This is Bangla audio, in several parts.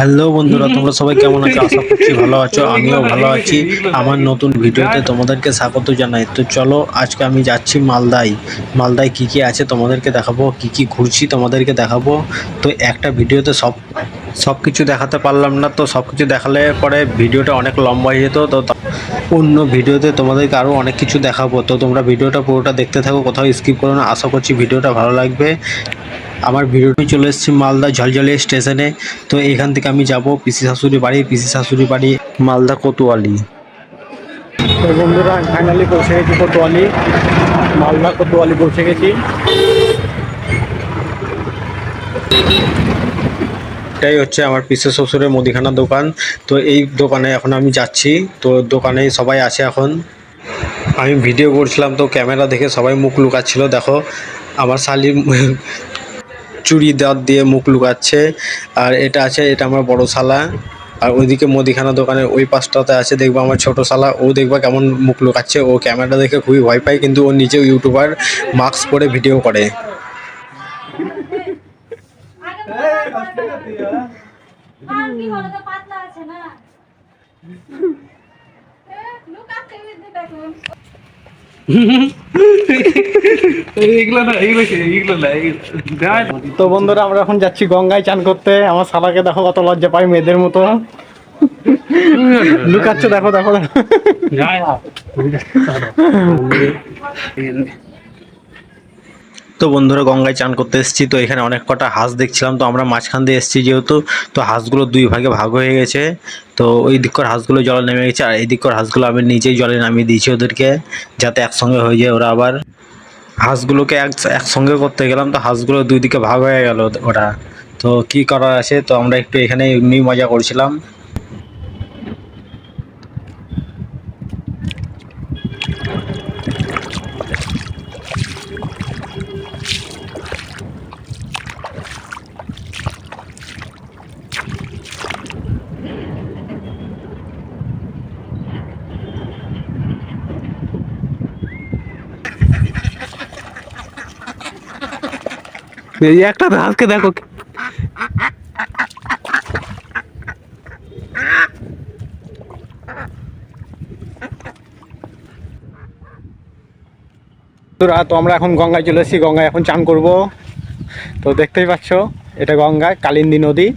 হ্যালো বন্ধুরা, তোমরা সবাই কেমন আছো? আশা করছি ভালো আছো, আমিও ভালো আছি। আমার নতুন ভিডিওতে তোমাদেরকে স্বাগত জানাই। তো চলো, আজকে আমি যাচ্ছি মালদায়। মালদায় কি কি আছে তোমাদেরকে দেখাবো, কি কি ঘুরছি তোমাদেরকে দেখাবো। তো একটা ভিডিওতে সব সব কিছু দেখাতে পারলাম না, তো সব কিছু দেখালে পরে ভিডিওটা অনেক লম্বা হয়ে যেত, তো অন্য ভিডিওতে তোমাদেরকে আরও অনেক কিছু দেখাবো। তো তোমরা ভিডিওটা পুরোটা দেখতে থাকো, কোথাও স্কিপ করো না। আশা করছি ভিডিওটা ভালো লাগবে। আমার ভিডিওটি চলে এসেছি মালদা ঝলঝলিয়া স্টেশনে। তো এখান থেকে আমি যাব পিসি শাশুড়ি বাড়ি, পিসি শাশুড়ি বাড়ি মালদা কোতোয়ালি। তো বন্ধুরা ফাইনালি পৌঁছে গেছি কোতোয়ালি। মালদা কোতোয়ালি পৌঁছে গেছি। এটাই হচ্ছে আমার পিসি শ্বশুরের মুদিখানা দোকান। তো এই দোকানে এখন আমি যাচ্ছি। তো দোকানে সবাই আছে এখন। আমি ভিডিও করছিলাম তো ক্যামেরা দেখে সবাই মুখ লুকাচ্ছিল, দেখো। আমার শালির চুড়ি দাঁত দিয়ে মুখ লুকাচ্ছে। আর এটা আছে, এটা আমার বড় শালা। আর ওইদিকে মুদিখানা দোকানের ওই পাশটাতে আছে, দেখব আমার ছোট শালা। ও দেখবা কেমন মুখ লুকাচ্ছে। ও ক্যামেরা দেখে খুবই ভয় পায়, কিন্তু ও নিজেও ইউটিউবার, মাস্ক পরে ভিডিও করে। পাতলা আছে না। তো বন্ধুরা আমরা এখন যাচ্ছি গঙ্গায় চান করতে। আমার সালাকে দেখো কত লজ্জা পাই মেয়েদের মতো। লুকাচ্ছ দেখো দেখো দেখো। তো বন্ধুরা গঙ্গায় চান করতে এসেছি। তো এখানে অনেক কটা হাঁস দেখছিলাম। তো আমরা মাঝখান দিয়ে এসেছি যেহেতু। তো হাঁসগুলো দুই ভাগে ভাগ হয়ে গেছে। তো ওই দিককার হাঁসগুলো জলে নেমে গেছে, আর এই দিককার হাঁসগুলো আমি নিজেই জলে নামিয়ে দিয়েছি ওদেরকে, যাতে একসঙ্গে হয়ে যায় ওরা আবার। হাঁসগুলোকে এক, একসঙ্গে করতে গেলাম, তো হাঁসগুলো দুই দিকে ভাগ হয়ে গেল ওরা। তো কি করার আছে? তো আমরা একটু এখানে এমনি মজা করছিলাম। এই একটা হাঁসকে দেখো তো আমরা এখন গঙ্গায় চলে এসেছি, গঙ্গায় এখন চান করব। তো দেখতেই পাচ্ছ, এটা গঙ্গা, কালিন্দী নদী।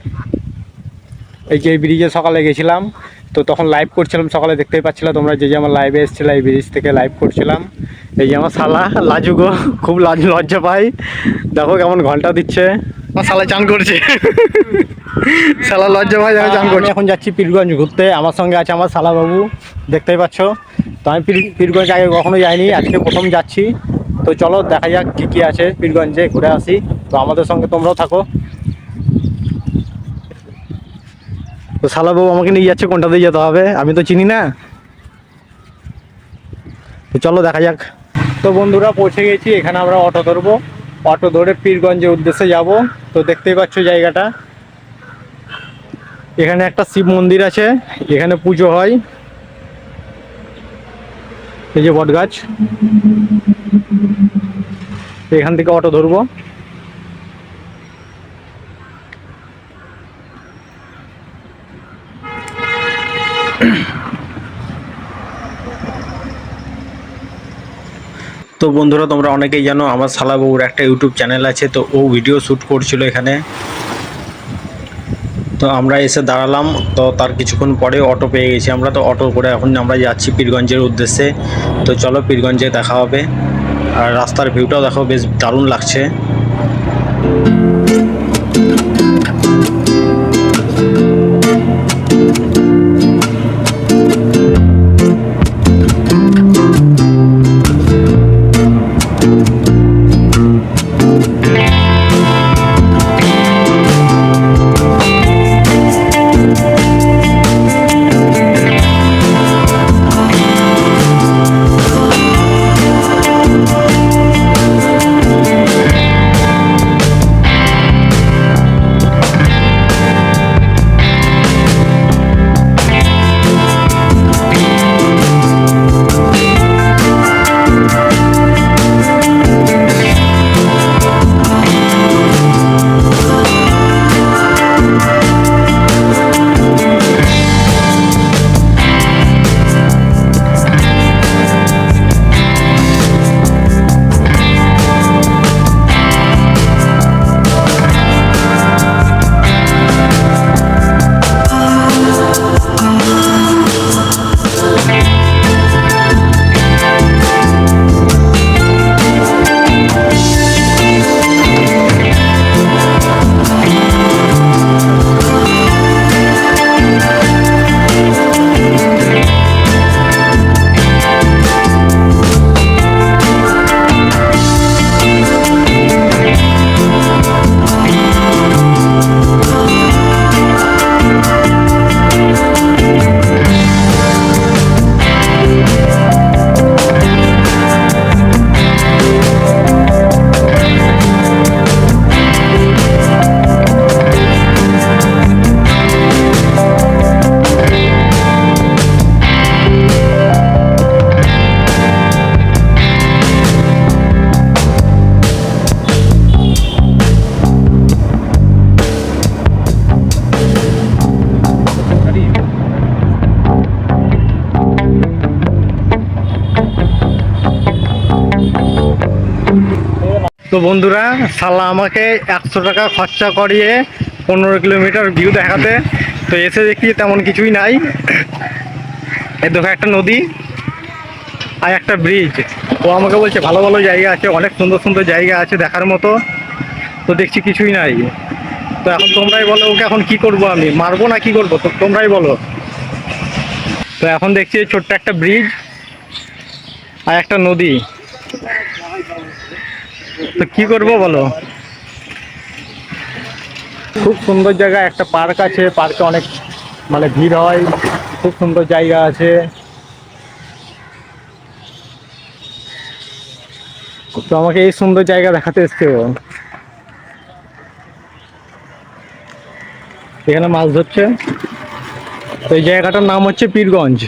এই যে এই ব্রিজে সকালে গেছিলাম, তো তখন লাইভ করছিলাম সকালে, দেখতেই পাচ্ছিলাম তোমরা যে যে আমার লাইভে এসেছিল, এই ব্রিজ থেকে লাইভ করছিলাম। এই যে আমার শালা লাজুগো খুব লাজ লজ্জা পাই দেখো কেমন ঘণ্টা দিচ্ছে। আমার শালা চান করছে। শালা লজ্জা পাই আমি চান করছি। এখন যাচ্ছি পীরগঞ্জ ঘুরতে। আমার সঙ্গে আছে আমার শালা বাবু দেখতেই পাচ্ছ। তো আমি পীর পীরগঞ্জ আগে কখনো যাইনি আজকে প্রথম যাচ্ছি। তো চলো দেখা যাক কী কী আছে পীরগঞ্জে ঘুরে আসি। তো আমাদের সঙ্গে তোমরাও থাকো। তো শালা বাবু আমাকে নিয়ে যাচ্ছে কোনটা দিয়ে যেতে হবে? আমি তো চিনি না। তো চলো দেখা যাক। তো বন্ধুরা পৌঁছে গেছি, এখানে আমরা অটো ধরবো। অটো ধরে পীরগঞ্জের উদ্দেশ্যে যাব। তো দেখতেই পাচ্ছ জায়গাটা। এখানে একটা শিব মন্দির আছে, এখানে পুজো হয়। এই যে বট গাছ এখান থেকে অটো ধরবো। তো বন্ধুরা, তোমরা অনেকেই জানো, আমার শালা বউর একটা ইউটিউব চ্যানেল আছে, তো ও ভিডিও শ্যুট করছিল এখানে। তো আমরা এসে দাঁড়ালাম, তো তার কিছুক্ষণ পরে অটো পেয়ে গেছি আমরা, তো অটো করে এখন আমরা যাচ্ছি পীরগঞ্জের উদ্দেশ্যে। তো চলো পীরগঞ্জে দেখা হবে, আর রাস্তার ভিউটাও দেখো, বেশ দারুণ লাগছে। তো বন্ধুরা সালা আমাকে একশো টাকা খরচা করিয়ে পনেরো কিলোমিটার ভিউ দেখাতে। তো এসে দেখি তেমন কিছুই নাই। এই দেখো একটা নদী আর একটা ব্রিজ ও আমাকে বলছে, ভালো ভালো জায়গা আছে, অনেক সুন্দর সুন্দর জায়গা আছে দেখার মতো। তো দেখছি কিছুই নাই। তো এখন তোমরাই বলো, ওকে এখন কি করব আমি? মারবো না কি করব? তো তোমরাই বলো। তো এখন দেখছি ছোট্ট একটা ব্রিজ আর একটা নদী। তো কি করব বলো? খুব সুন্দর জায়গা, একটা পার্ক আছে, পার্কে অনেক মানে ভিড় হয়, খুব সুন্দর জায়গা আছে। তো আমাকে এই সুন্দর জায়গা দেখাতে এসছে ও। এখানে মাছ ধরছে। তো এই জায়গাটার নাম হচ্ছে পীরগঞ্জ।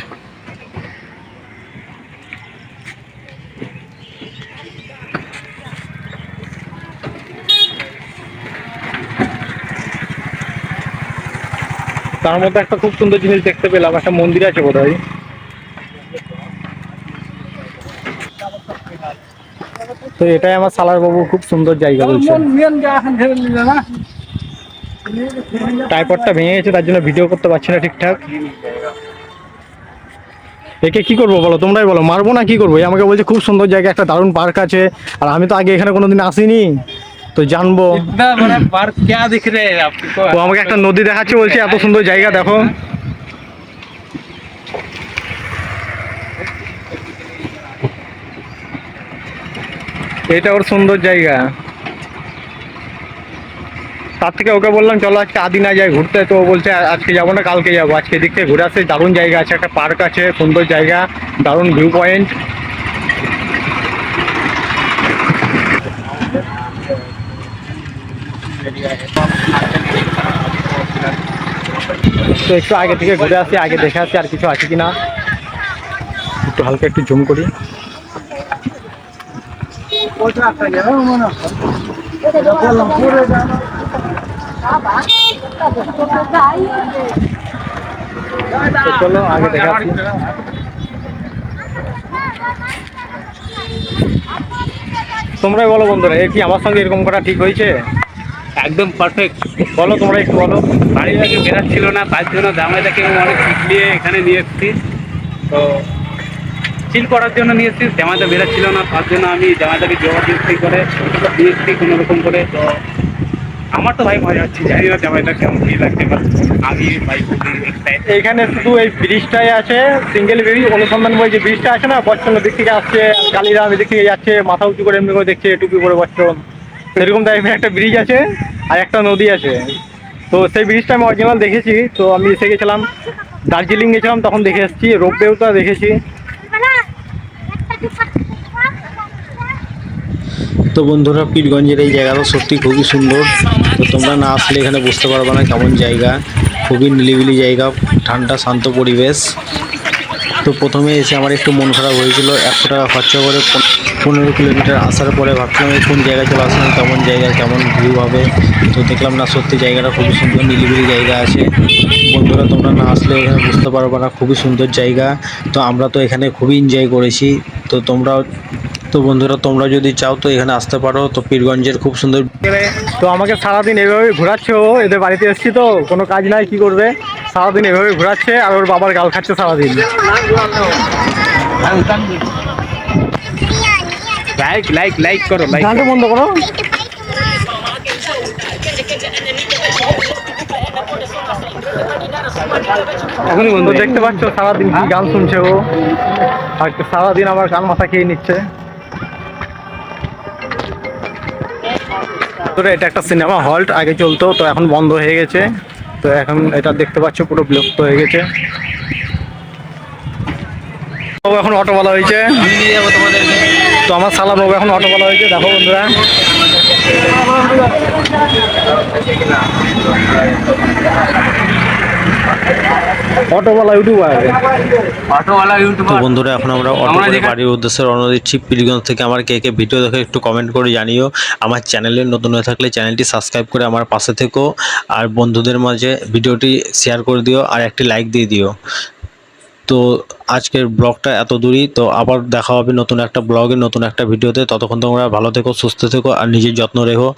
তার মধ্যে একটা খুব সুন্দর জিনিস দেখতে পেলাম একটা মন্দির আছে বোধ হয় তো এটাই আমার সালার বাবু খুব সুন্দর জায়গা বলছে টাইপডটা ভেঙে গেছে তার জন্য ভিডিও করতে পারছি না ঠিকঠাক। একে কি করব বলো তোমরাই বলো মারবো না কি করব? আমাকে বলছে খুব সুন্দর জায়গা একটা দারুণ পার্ক আছে। আর আমি তো আগে এখানে কোনোদিন আসিনি। তো জানবো इतना बड़ा पार्क क्या दिख रहे हैं आपको ও আমাকে একটা নদী দেখাচ্ছে বলছে এত সুন্দর জায়গা দেখো এটা ওর সুন্দর জায়গা তার থেকে ওকে বললাম চলো আজকে আদিনা যাই ঘুরতে তো ও বলছে "আ- আজকে যাবো না কালকে যাবো আজকে এদিক থেকে ঘুরে আসতে দারুণ জায়গা আছে একটা পার্ক আছে সুন্দর জায়গা দারুণ ভিউ পয়েন্ট তো একটু আগে থেকে ঘুরে আসি আগে দেখে আসি আর কিছু আছে কিনা। একটু হালকা একটু জুম করি। চলো আগে দেখে আসি। তোমরাই বলো বন্ধুরা এ কি আমার সঙ্গে এরকম করা ঠিক হয়েছে? একদম পারফেক্ট বলো তোমরা একটু বলো। বাড়ি থেকে বেরাচ্ছিল না, তার জন্য জামাইটাকে অনেক শিখিয়ে এখানে নিয়ে এসেছি। তো চিল করার জন্য নিয়ে এসেছি জামাইটা বেরাচ্ছিল না, তার জন্য আমি জামাইটাকে জবরদস্তি করে, নিয়ে এসেছি কোনো রকম করে। তো আমার তো ভাই মজা হচ্ছে, জানি না জামাইটা কেমন কি লাগছে আমি ভাই। এইখানে শুধু এই ব্রিজটাই আছে সিঙ্গেল ব্রিজ, অনুসন্ধান বই যে ব্রিজটা আছে না বচ্চন দিক থেকে আসছে, কালিরাম এদিক থেকে যাচ্ছে, মাথা উঁচু করে এমনি করে দেখছে, টুপি করে বচ্চন। সেরকম টাইপের একটা ব্রিজ আছে আর একটা নদী আছে। তো সেই ব্রিজটা আমি অরিজিনাল দেখেছি, তো আমি এসে গেছিলাম, দার্জিলিং গেছিলাম, তখন দেখে এসেছি রোপওয়েটা দেখেছি। তো বন্ধুরা, পীরগঞ্জের এই জায়গাটা সত্যি খুবই সুন্দর। তো তোমরা না আসলে এখানে বুঝতে পারবে না কেমন জায়গা। খুবই নিলিবিলি জায়গা, ঠান্ডা, শান্ত পরিবেশ। তো প্রথমে এসে আমার একটু মন খারাপ হয়েছিল, একশো টাকা খরচা করে পনেরো কিলোমিটার আসার পরে ভাবছিলাম এই কোন জায়গায় চলে আসলাম, কেমন জায়গা কেমন ভিউ হবে। তো দেখলাম না, সত্যি জায়গাটা খুবই সুন্দর নিলিবিলি জায়গা আছে। বন্ধুরা, তোমরা না আসলে এখানে বুঝতে পারবে না, খুবই সুন্দর জায়গা। তো আমরা তো এখানে খুবই এনজয় করেছি। তো তোমরাও, তো বন্ধুরা, তোমরা যদি চাও তো এখানে আসতে পারো। তো পীরগঞ্জের খুব সুন্দর তো আমাকে সারাদিন এভাবে ঘোরাচ্ছে ও এদের বাড়িতে এসেছি তো, কোনো কাজ নাই, কি করবে? সারাদিন এভাবে ঘোরাচ্ছে আর ওর বাবার গাল খাচ্ছে সারাদিন। লাইক লাইক লাইক করো লাইক গানটা বন্ধ করো। এখনই বন্ধু। দেখতে পাচ্ছ সারাদিন কি গান শুনছে ও। আর সারাদিন আমার গান মাথা খেয়ে নিচ্ছে। তোরে এটা একটা সিনেমা হল্ট আগে চলতো তো এখন বন্ধ হয়ে গেছে। তো এখন এটা দেখতে পাচ্ছ, পুরো বিলুপ্ত হয়ে গেছে। ও এখন অটোওয়ালা হয়েছে। তো আমার সালা বাবু এখন অটোওয়ালা হয়েছে, দেখো বন্ধুরা। অটোওয়ালা ইউটিউবার। অটোওয়ালা ইউটিউবার। বন্ধুরা এখন আমরা অটো বাড়ির উদ্দেশ্যে রওনা দিচ্ছি। পীরগঞ্জ থেকে আমার কে কে ভিডিও দেখে একটু কমেন্ট করে জানিও। আমার চ্যানেলে নতুন হয়ে থাকলে চ্যানেলটি সাবস্ক্রাইব করে আমার পাশে থেকো। আর বন্ধুদের মাঝে ভিডিওটি শেয়ার করে দিও আর একটি লাইক দিয়ে দিও। তো আজকের ব্লগটা এত দূরই। তো আবার দেখা হবে নতুন একটা ব্লগে নতুন একটা ভিডিওতে। ততক্ষণ তোমরা ভালো থেকো সুস্থ থেকো আর নিজের যত্ন রেখো।